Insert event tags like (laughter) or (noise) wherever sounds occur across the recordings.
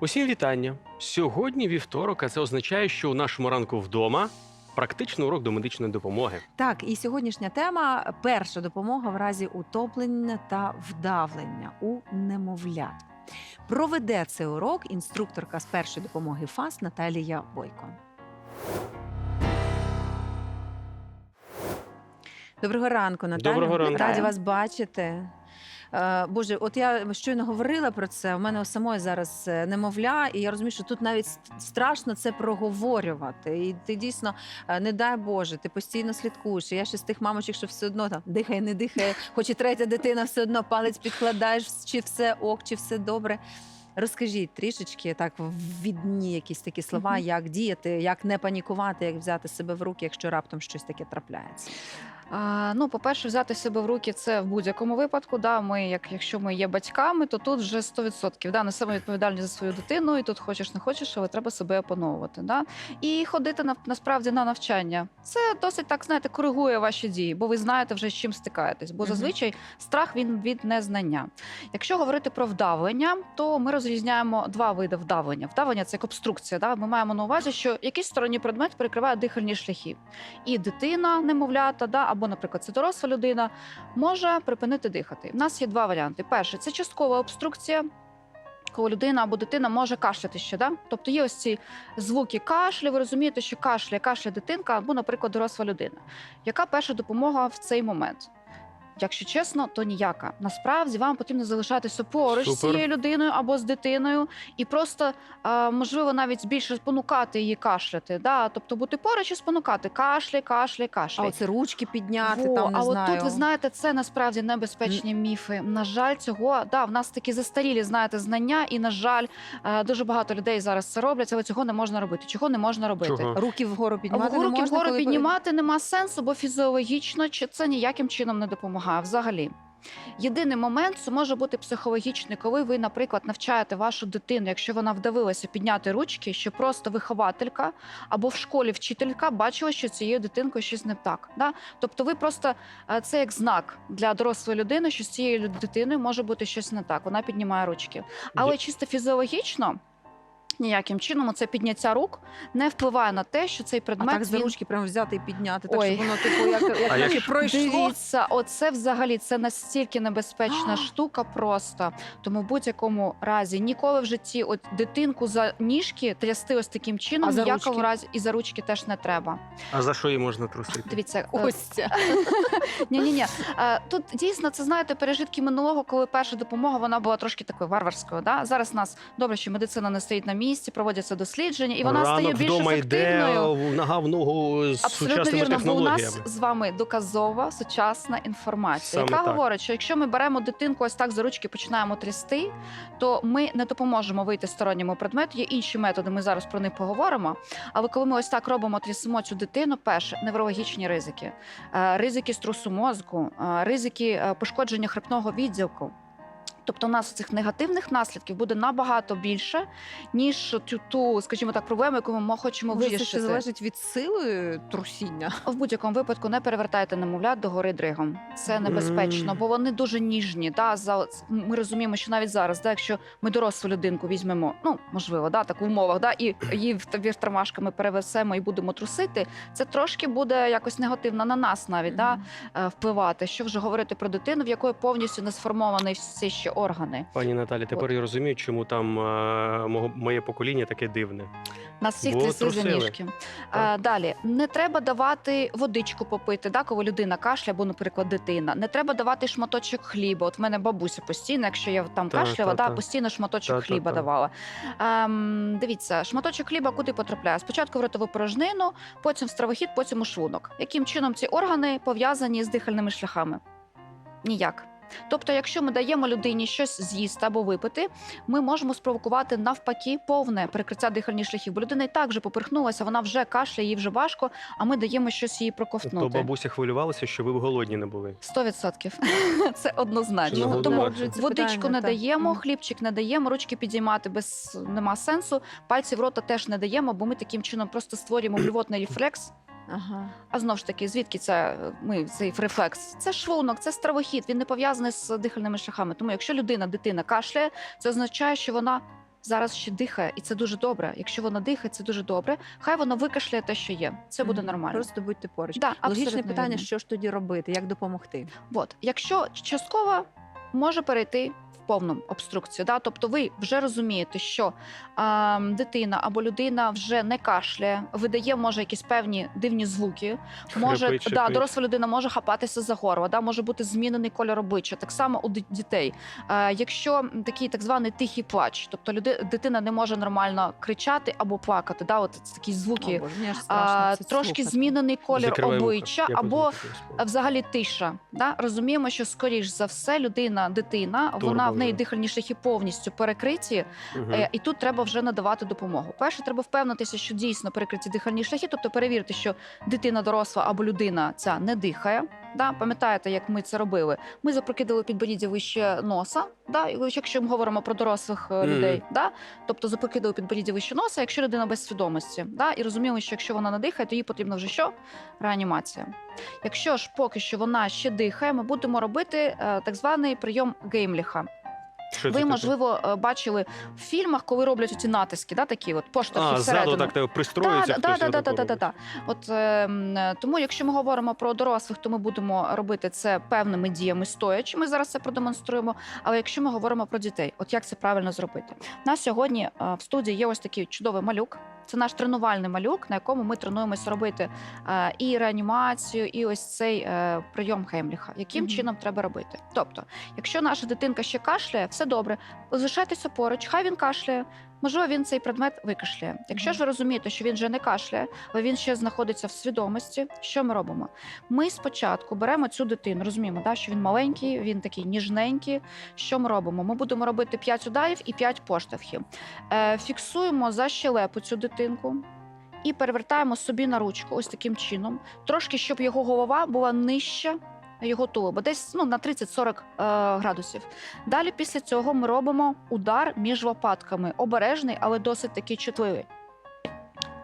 Усім вітання. Сьогодні вівторок, а це означає, що у нашому ранку вдома практичний урок до медичної допомоги. Так, і сьогоднішня тема перша допомога в разі утоплення та вдавлення у немовлят. Проведе цей урок інструкторка з першої допомоги ФАС Наталія Бойко. Доброго ранку, Наталя. Доброго ранку. Раді вас бачити. Е, Боже, от я щойно говорила про це. У мене самої зараз е, немовля, і я розумію, що тут навіть страшно це проговорювати. І ти дійсно, е, не дай Боже, ти постійно слідкуєш. Я ще з тих мамочок, що все одно там дихає, не дихає, хоч і третя дитина, все одно палець підкладаєш, чи все ок, чи все добре. Розкажіть трішечки так відні якісь такі слова, як діяти, як не панікувати, як взяти себе в руки, якщо раптом щось таке трапляється. А, ну, по-перше, взяти себе в руки це в будь-якому випадку. Да, ми, як якщо ми є батьками, то тут вже 100%. Да, несемо відповідальність за свою дитину, і тут хочеш не хочеш, але треба себе опановувати. Да? І ходити на насправді на навчання. Це досить так, знаєте, коригує ваші дії, бо ви знаєте вже з чим стикаєтесь. Бо зазвичай страх він від незнання. Якщо говорити про вдавлення, то ми розрізняємо два види вдавлення. Вдавлення це як обструкція. Да? Ми маємо на увазі, що якийсь сторонній предмет перекриває дихальні шляхи. І дитина, немовлята, да, або, наприклад, це доросла людина, може припинити дихати. У нас є два варіанти. Перший це часткова обструкція. Коли людина або дитина може кашляти ще, да? тобто є ось ці звуки кашлю. Ви розумієте, що кашляє, кашля дитинка, або, наприклад, доросла людина. Яка перша допомога в цей момент? Якщо чесно, то ніяка. Насправді вам потрібно залишатися поруч з Супер. цією людиною або з дитиною, і просто е, можливо навіть більше спонукати її кашляти. Да? Тобто бути поруч і спонукати кашляй, кашляй, А кашляй. оце ручки підняти, Во, там не а знаю. от тут ви знаєте, це насправді небезпечні міфи. На жаль, цього да, в нас такі застарілі знаєте знання, і на жаль, е, дуже багато людей зараз це роблять, але цього не можна робити. Чого не можна робити? Чого? Руки вгору піднімати Руки не можна, вгору коли- піднімати нема сенсу, бо фізіологічно чи це ніяким чином не допомагає взагалі. Єдиний момент це може бути психологічний, коли ви, наприклад, навчаєте вашу дитину, якщо вона вдавилася підняти ручки, що просто вихователька або в школі вчителька бачила, що цією дитинкою щось не так. Да? Тобто, ви просто е, це як знак для дорослої людини, що з цією дитиною може бути щось не так. Вона піднімає ручки. Але чисто фізіологічно. Ніяким чином це підняття рук не впливає на те, що цей А предмет так за він ручки прямо взяти і підняти, так Ой. щоб воно типу як, (laughs) як А наче якщо- пройшло. Дивіться, оце взагалі це настільки небезпечна (gasps) штука просто. Тому в будь-якому разі ніколи в житті от дитинку за ніжки трясти ось таким чином А за ручки? разі і за ручки теж не треба. А за що її можна трусити? (laughs) Дивіться, Ось це. ні, ні, ні. Тут дійсно це знаєте пережитки минулого, коли перша допомога вона була трошки такою варварською. Да? Зараз нас добре, що медицина не стоїть на місці, проводяться дослідження, і вона Ранок стає більш вдома ефективною. йде нога в ногу з Абсолютно сучасними вірно, бо у технологіями. нас з вами доказова сучасна інформація, Саме яка так. говорить, що якщо ми беремо дитинку ось так за ручки починаємо трясти, то ми не допоможемо вийти сторонньому предмету. Є інші методи, ми зараз про них поговоримо. Але коли ми ось так робимо, трясемо цю дитину, перше неврологічні ризики, Е, ризики струсу мозку, е, ризики е, пошкодження хребного відділку. Тобто у нас цих негативних наслідків буде набагато більше, ніж ту, ту скажімо так, проблему, яку ми хочемо Може, це залежить від сили трусіння. В будь-якому випадку не перевертайте немовлят до гори дригом. Це небезпечно, бо вони дуже ніжні. Да, за ми розуміємо, що навіть зараз, да, якщо ми дорослу людинку візьмемо, ну можливо, да, так в умовах, да, і її в- віртормашками перевесемо і будемо трусити. Це трошки буде якось негативно на нас навіть да, е, впливати. Що вже говорити про дитину, в якої повністю не сформовані всі ще органи. Пані Наталі, тепер я розумію, чому там е, мого- моє покоління таке дивне. Нас всіх Бо трясли за трусили. ніжки. А, далі не треба давати водичку попити, да, коли людина кашля, або, наприклад, дитина. Не треба давати шматочок хліба. От в мене бабуся постійно, якщо я там Та, кашляла, та, да, та. постійно шматочок Та, та, хліба та. давала. Ем, дивіться, шматочок хліба куди потрапляє? Спочатку в ротову порожнину, потім в стравохід, потім у шлунок. Яким чином ці органи пов'язані з дихальними шляхами? Ніяк. Тобто, якщо ми даємо людині щось з'їсти або випити, ми можемо спровокувати навпаки повне перекриття дихальних шляхів. Бо людина і так вже поперхнулася, вона вже кашляє, їй вже важко, а ми даємо щось їй То проковтнути. бабуся хвилювалася, що ви голодні не були. Сто відсотків. (laughs) Це однозначно. Ну, Тому Тому водичку не даємо, хлібчик не даємо, ручки підіймати без нема сенсу. Пальці в рота теж не даємо, бо ми таким чином просто створюємо блювотний рефлекс. Ага. А знову ж таки, звідки це ми цей рефлекс? Це шлунок, це стравохід. Він не пов'язаний з дихальними шляхами. Тому, якщо людина, дитина кашляє, це означає, що вона зараз ще дихає, і це дуже добре. Якщо вона дихає, це дуже добре. Хай вона викашляє те, що є. Це буде нормально. Просто будьте поруч. Да, Логічне питання, вірно. що ж тоді робити, як допомогти? От, якщо частково може перейти повну обструкцію, да? тобто ви вже розумієте, що а, дитина або людина вже не кашляє, видає може якісь певні дивні звуки, може Хрипить, да, шипить. доросла людина може хапатися за горло, да, може бути змінений кольор обличчя. Так само у дітей. А, якщо такий так званий тихий плач, тобто люди, дитина не може нормально кричати або плакати, да, от такі звуки. О, Боже, мені аж страшно це трошки слухати. змінений колір Закривай вуха. обличчя Я або Взагалі тиша. Да? Розуміємо, що скоріш за все людина, дитина, Турбо вона в неї дихальні шляхи повністю перекриті, е, і тут треба вже надавати допомогу. Перше, треба впевнитися, що дійсно перекриті дихальні шляхи, тобто перевірити, що дитина доросла або людина ця не дихає. Да? Пам'ятаєте, як ми це робили? Ми запрокидали підборіддя вище носа. Да? Якщо ми говоримо про дорослих Мгм. людей, да? тобто запрокидали підборіддя вище носа, якщо людина без свідомості. Да? І розуміли, що якщо вона не дихає, то їй потрібно вже що? Реанімація. Якщо ж поки що вона ще дихає, ми будемо робити е, так званий прийом Геймліха. Що це Ви, таке? можливо, е, бачили в фільмах, коли роблять ці натиски, да, такі от поштовхи А, всередину. так тебе пристроюється Да, да, хтось. да, да, да, да, робить. да. От е, м, е, тому, якщо ми говоримо про дорослих, то ми будемо робити це певними діями стоячи. Ми зараз це продемонструємо. Але якщо ми говоримо про дітей, от як це правильно зробити? У нас сьогодні е, в студії є ось такий чудовий малюк. Це наш тренувальний малюк, на якому ми тренуємося робити е, і реанімацію, і ось цей е, прийом Хемліха. Яким Мгм. чином треба робити? Тобто, якщо наша дитинка ще кашляє, все добре, залишайтеся поруч, хай він кашляє. Можливо, він цей предмет викашляє. Якщо ж ви розумієте, що він вже не кашляє, але він ще знаходиться в свідомості, що ми робимо? Ми спочатку беремо цю дитину, розуміємо, да, що він маленький, він такий ніжненький. Що ми робимо? Ми будемо робити 5 ударів і 5 поштовхів. Е, фіксуємо за щелепу цю дитинку. І перевертаємо собі на ручку ось таким чином, трошки, щоб його голова була нижча його тулуба, десь ну, на 30-40 е, градусів. Далі після цього ми робимо удар між лопатками. Обережний, але досить такий чутливий.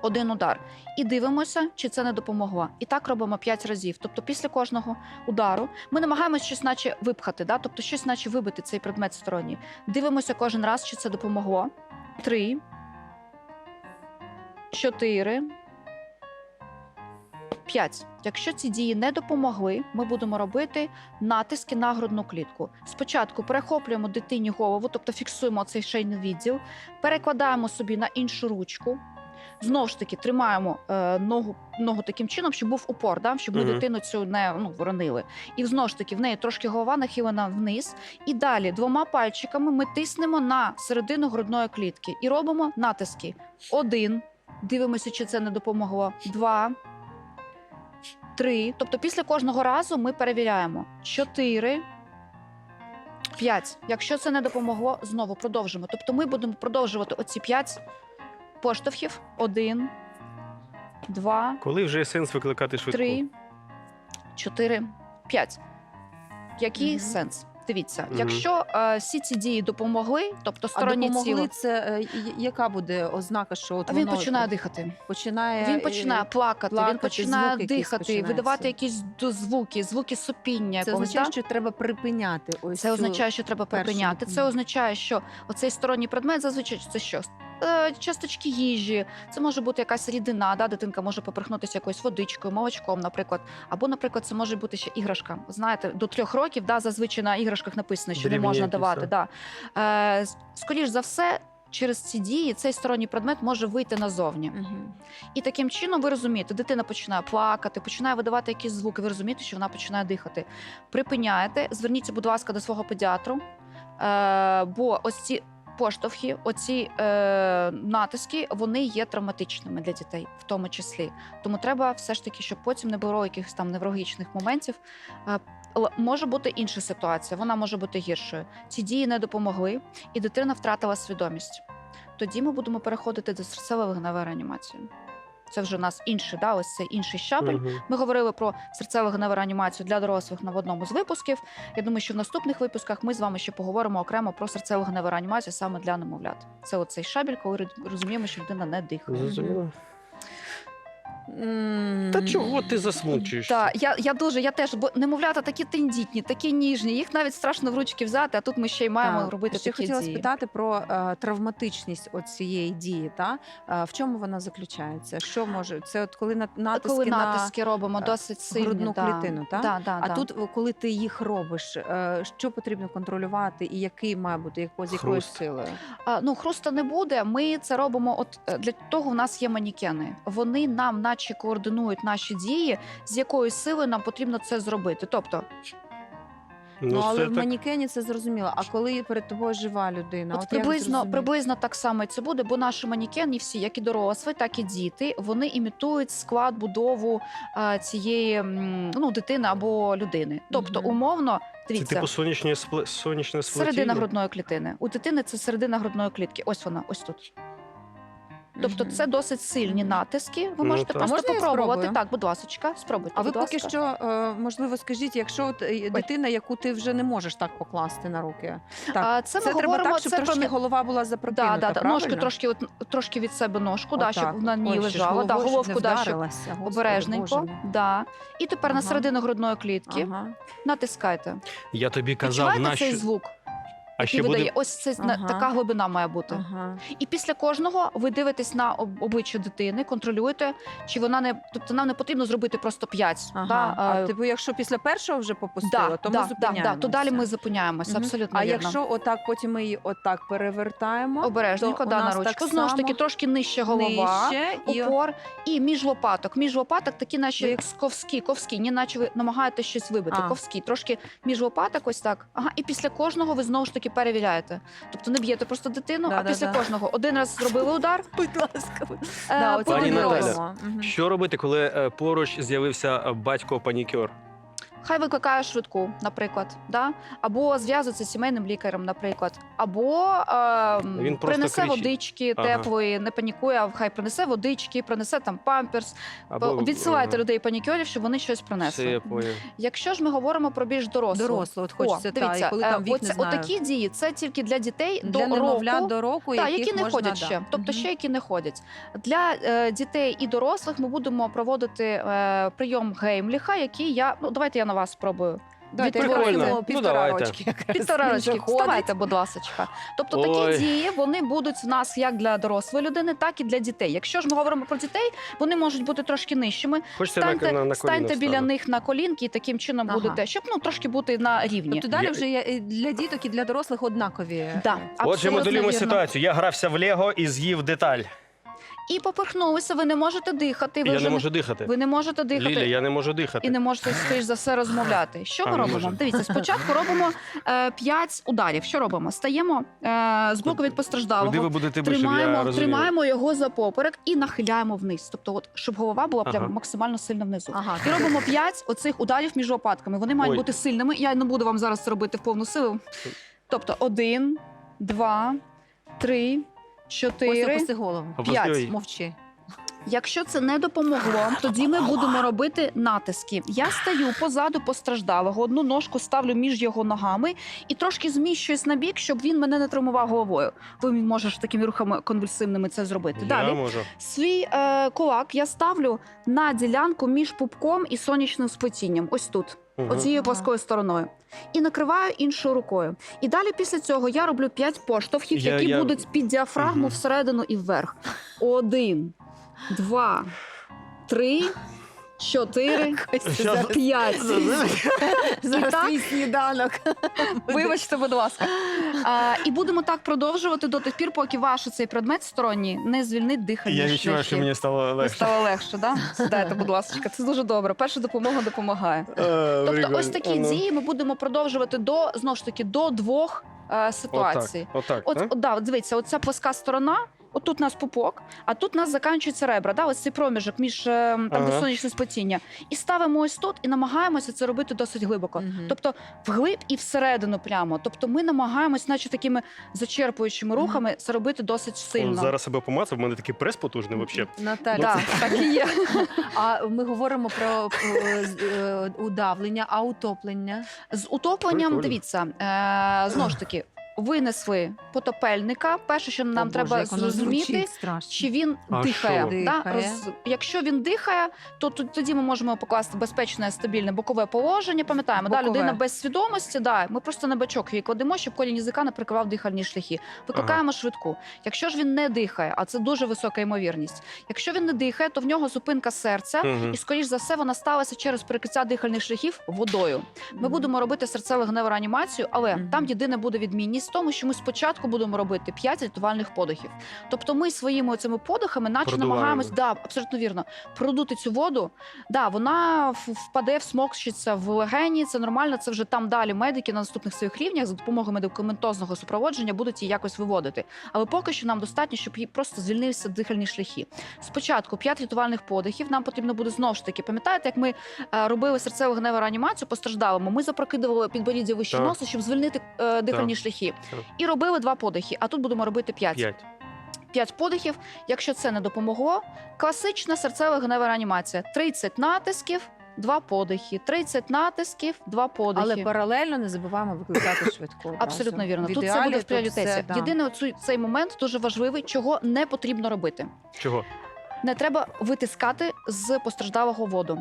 Один удар. І дивимося, чи це не допомогло. І так робимо 5 разів. Тобто, після кожного удару ми намагаємося щось наче випхати, да? тобто щось наче вибити цей предмет сторонній. Дивимося кожен раз, чи це допомогло. Три. Чотири. П'ять. Якщо ці дії не допомогли, ми будемо робити натиски на грудну клітку. Спочатку перехоплюємо дитині голову, тобто фіксуємо цей шейний відділ, перекладаємо собі на іншу ручку. Знову ж таки, тримаємо е, ногу, ногу таким чином, щоб був упор, да? щоб ми Мгм. дитину цю не ну, воронили. І знову ж таки, в неї трошки голова нахилена вниз. І далі двома пальчиками ми тиснемо на середину грудної клітки і робимо натиски. Один. Дивимося, чи це не допомогло. Два. Три. Тобто після кожного разу ми перевіряємо. Чотири. П'ять. Якщо це не допомогло, знову продовжимо. Тобто ми будемо продовжувати оці п'ять поштовхів. Один, два, Коли вже є сенс викликати швидку? три, чотири, п'ять. Який Мгм. сенс? Дивіться, Мгм. якщо е, всі ці дії допомогли, тобто А сторонні допомогли тіло, це е, і- яка буде ознака, що от а він воно починає дихати. починає Він е, починає плакати, він починає звуки якісь дихати, починаються. видавати якісь до- звуки, звуки сопіння. Це якогось, означає, да? що треба припиняти. Ось Це цю- означає, що треба першу припиняти. Це означає, що оцей сторонній предмет зазвичай це що? Е, Часточки їжі, це може бути якась рідина, да? дитинка може поперхнутися якоюсь водичкою, молочком, наприклад. Або, наприклад, це може бути ще іграшка. Знаєте, до трьох років да, зазвичай на іграшках написано, що Дрібні не можна якісь, давати. да. Е, скоріш за все, через ці дії цей сторонній предмет може вийти назовні. Мгм. І таким чином ви розумієте, дитина починає плакати, починає видавати якісь звуки. Ви розумієте, що вона починає дихати. Припиняєте, зверніться, будь ласка, до свого педіатру, е, бо ось ці поштовхи, оці е, натиски, вони є травматичними для дітей, в тому числі. Тому треба все ж таки, щоб потім не було якихось там неврологічних моментів. Е, Може бути інша ситуація, вона може бути гіршою. Ці дії не допомогли, і дитина втратила свідомість. Тоді ми будемо переходити до серцево-вигневої реанімації. Це вже у нас інший, да, ось це інший щабель. Угу. Ми говорили про серцево-гневу реанімацію для дорослих на в одному з випусків. Я думаю, що в наступних випусках ми з вами ще поговоримо окремо про серцево-гневу реанімацію саме для немовлят. Це оцей шабель, коли розуміємо, що людина не дихає. Зрозуміло. М. Та чого ти засмучуєшся? Так, я, я дуже, я теж, бо немовлята такі тендітні, такі ніжні, їх навіть страшно в ручки взяти, а тут ми ще й маємо Так. робити Ще такі хотіла дії. спитати про е, травматичність от цієї дії. Та? Е, в чому вона заключається? Що може? Це от коли на, натиски, Коли на натиски робимо е, досить сильні. грудну да. клітину, та? Да, да, А да. тут, коли ти їх робиш, е, що потрібно контролювати і який має бути, як, з якою Хруст. силою? А, ну, хруста не буде. Ми це робимо. От е, для того в нас є манікени. Вони нам, наче координують наші дії, з якою силою нам потрібно це зробити. Тобто, Ну, але це в так. манікені це зрозуміло. А коли перед тобою жива людина, от, от, приблизно, приблизно так само і це буде, бо наші манікени, всі, як і дорослі, так і діти, вони імітують склад будову е, цієї ну, дитини або людини. Тобто, умовно, Це дивіться. типу сонячне спле... сонячне сплетіння? Середина грудної клітини. У дитини це середина грудної клітки. Ось вона, ось тут. Тобто це досить сильні натиски. Ви Ну, можете так. просто Можна я попробувати. спробую? Так, будь ласка, спробуйте. А ви будь поки ласка. що, е, можливо, скажіть, якщо от, е, дитина, яку ти вже не можеш так покласти на руки, так, А, це, це, ми треба говоримо, так, щоб це трошки не- голова була запрокинута, Да, да, да. правильно? Ножки трошки, от, трошки від себе ножку, да, щоб Отак. на ній Ой, ще ж лежала. Да, головою, щоб головку не да, щоб вдарилася. Господи, Боже обережненько. мій. Да. І тепер на Ага. середину грудної клітки Ага. натискайте. Я тобі казав, Відчуваєте нащо... цей звук, А ще видає? буде... Ось це на- Ага. така глибина має бути. Ага. І після кожного ви дивитесь на об- обличчя дитини, контролюєте, чи вона не тобто нам не потрібно зробити просто 5. Ага. Да, А е, типу, якщо після першого вже попустило, да, то ми да, зупиняємося. да, то далі ми зупиняємося. Мгм. Абсолютно А вірно. якщо отак, потім ми її отак перевертаємо, обережненько то у да, на нас ручку. так Знову ж таки, трошки нижче голова. нижче, і Опор і між лопаток. Між лопаток такі наші як ковські, ковські, ні, наче ви намагаєтесь щось вибити. А. Ковські, трошки між лопаток, ось так. Ага, і після кожного ви знову ж таки перевіряєте. Тобто не б'єте просто дитину, а Да-да-да. після кожного один раз зробили удар. (laughs) будь ласка. е, оце Пані подивились. Наталя. Мгм. Що робити, коли е, поруч з'явився е, батько-панікер? Хай викликає швидку, наприклад, да? або зв'язується з сімейним лікарем, наприклад, або е, Він просто принесе кричить. водички Ага. теплої, не панікує, а хай принесе водички, принесе там памперс. Або Відсилайте людей панікерів, щоб вони щось Все, принесли. я поняв. Якщо ж ми говоримо про більш дорослу, Доросло, от хочеться, О, та, і коли е, там вік, оце- не знаю, отакі дії це тільки для дітей для до немовля року. до року, Та, яких які не можна, ходять да. ще, тобто Мгм. ще які не ходять. Для е, дітей і дорослих ми будемо проводити е, прийом Геймліха, який я ну давайте я на вас спробую. Давайте Прикольно. відтворимо Ну, півтора давайте. рочки. (laughs) якраз. Півтора Він рочки. ходить. Вставайте, будь ласка. Тобто Ой. такі дії вони будуть в нас як для дорослої людини, так і для дітей. Якщо ж ми говоримо про дітей, вони можуть бути трошки нижчими. Хочете Станьте, на, на, на станьте біля них на колінки і таким чином Ага. будете, щоб ну трошки бути на рівні. Тобто далі Я- вже є і для діток і для дорослих однакові. Да, Отже, абсолютно моделюємо вірно. ситуацію. Я грався в Лего і з'їв деталь. І поперхнулися, ви не можете дихати. Ви я вже не можу дихати. ви не можете дихати. Ліля, я не можу дихати. І не можете, скоріш за все, розмовляти. Що А, ми не робимо? можу. Дивіться, спочатку робимо е, 5 ударів. Що робимо? Стаємо е, з боку від Куди постраждалого, ви будете бити, я тримаємо, його за поперек і нахиляємо вниз. Тобто, от, щоб голова була прям Ага. максимально сильно внизу. Ага. І робимо 5 оцих ударів між лопатками. Вони мають Ой. бути сильними. Я не буду вам зараз це робити в повну силу. Тобто, один, два, три, Ось чотири. опусти голову. П'ять. Мовчи. Якщо це не допомогло, тоді ми будемо робити натиски. Я стаю позаду постраждалого, одну ножку ставлю між його ногами і трошки зміщуюсь на бік, щоб він мене не травмував головою. Ви можеш такими рухами конвульсивними це зробити. Я Далі можу. свій е, кулак я ставлю на ділянку між пупком і сонячним сплетінням. Ось тут, Мгм. оцією плоскою стороною. І накриваю іншою рукою. І далі після цього я роблю п'ять поштовхів, Я- які я- будуть під діафрагму Мгм. всередину і вверх. Один, два, три, чотири, (laughs) Щас- п'ять. (laughs) Зараз так? твій сніданок. (laughs) Вибачте, будь ласка. А, і будемо так продовжувати до тих пір, поки ваш цей предмет сторонній не звільнить дихання. Я відчуваю, що мені стало легше. стало легше, да? Сідайте, будь ласка. Це дуже добре. Перша допомога допомагає. Е, Тобто, ось такі ну. дії ми будемо продовжувати до знову ж таки до двох е, ситуацій. Отак, От, отак, от, да, от дивіться, оця плоска сторона. От тут у нас пупок, а тут у нас закінчується ребра. Да? Ось цей проміжок між е, там, де Ага. сонячне сплетіння. І ставимо ось тут і намагаємося це робити досить глибоко. Мгм. Тобто вглиб і всередину прямо. Тобто ми намагаємось, наче такими зачерпуючими рухами, це робити досить О, сильно. Зараз себе помацав, в мене такий прес потужний взагалі. Наталя, Да, так і є. (laughs) а ми говоримо про е, з- удавлення, а утоплення. З утопленням, Прикольно. дивіться, е, знову ж таки, винесли потопельника. Перше, що нам О, треба воно зрозуміти, звучить чи він А дихає. що? Да? Дихає. Якщо він дихає, то тоді ми можемо покласти безпечне стабільне бокове положення. Пам'ятаємо, да? Людина без свідомості, да, ми просто на бачок її кладемо, щоб колінь язика не прикривав дихальні шляхи. Викликаємо швидку. Якщо ж він не дихає, а це дуже висока ймовірність. Якщо він не дихає, то в нього зупинка серця. Мгм. І, скоріш за все, вона сталася через перекриття дихальних шляхів водою. Ми Мгм. будемо робити серцево-гневу реанімацію, але Мгм. там єдина буде відмінність в тому, що ми спочатку будемо робити 5 рятувальних подихів. Тобто ми своїми цими подихами, наче Продуваємо. намагаємось, да, абсолютно вірно, продути цю воду. Да, вона впаде, всмокчиться в легені. Це нормально. Це вже там далі медики на наступних своїх рівнях за допомогою медикаментозного супроводження будуть її якось виводити. Але поки що нам достатньо, щоб їй просто звільнився дихальні шляхи. Спочатку 5 рятувальних подихів. Нам потрібно буде знову ж таки. Пам'ятаєте, як ми е, робили серцево гневу реанімацію постраждалому? Ми запрокидували підборіддя вище носа, щоб звільнити е, дихальні шляхи. І робили два подихи. А тут будемо робити 5. П'ять. 5 подихів. Якщо це не допомогло, класична серцева гнева реанімація. 30 натисків, два подихи. 30 натисків, два подихи. Але паралельно не забуваємо викликати швидку. (laughs) Абсолютно вірно. Тут це буде в пріоритеті. да. Єдине, оцю- цей момент дуже важливий, чого не потрібно робити. Чого? Не треба витискати з постраждалого воду.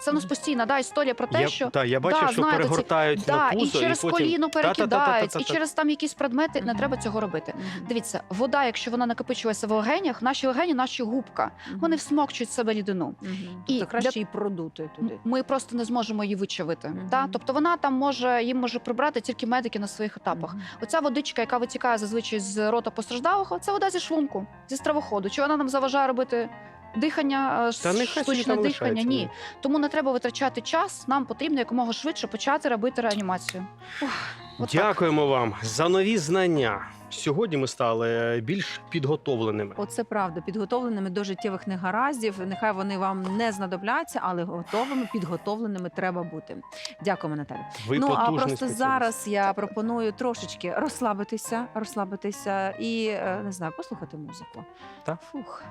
Це у нас постійна да, історія про те, я, що та, я бачив, Да, що знаєте, ці- перегортають да, на і пузо, через потім... коліно перекидають, і через там якісь предмети не Мгм. треба цього робити. Дивіться, вода, якщо вона накопичується в легенях, наші легені, наші губка, вони всмокчують в себе рідину. Мгм. і Тобто краще для- її продути туди. Ми просто не зможемо її вичавити. Мгм. Да? Тобто вона там може їм може прибрати тільки медики на своїх етапах. Мгм. Оця водичка, яка витікає зазвичай з рота постраждалого, це вода зі шлунку, зі стравоходу. Чи вона нам заважає робити дихання, е, Та нехай собі штучне там дихання? лишається. Ні. Тому не треба витрачати час. Нам потрібно якомога швидше почати робити реанімацію. Ух, от так. Дякуємо вам за нові знання. Сьогодні ми стали більш підготовленими. Оце правда, підготовленими до життєвих негараздів. Нехай вони вам не знадобляться, але готовими, підготовленими треба бути. Дякуємо, Наталя. Ви ну а потужний просто спеціаліст. зараз я пропоную трошечки розслабитися, розслабитися і е, не знаю, послухати музику. Так. Фух.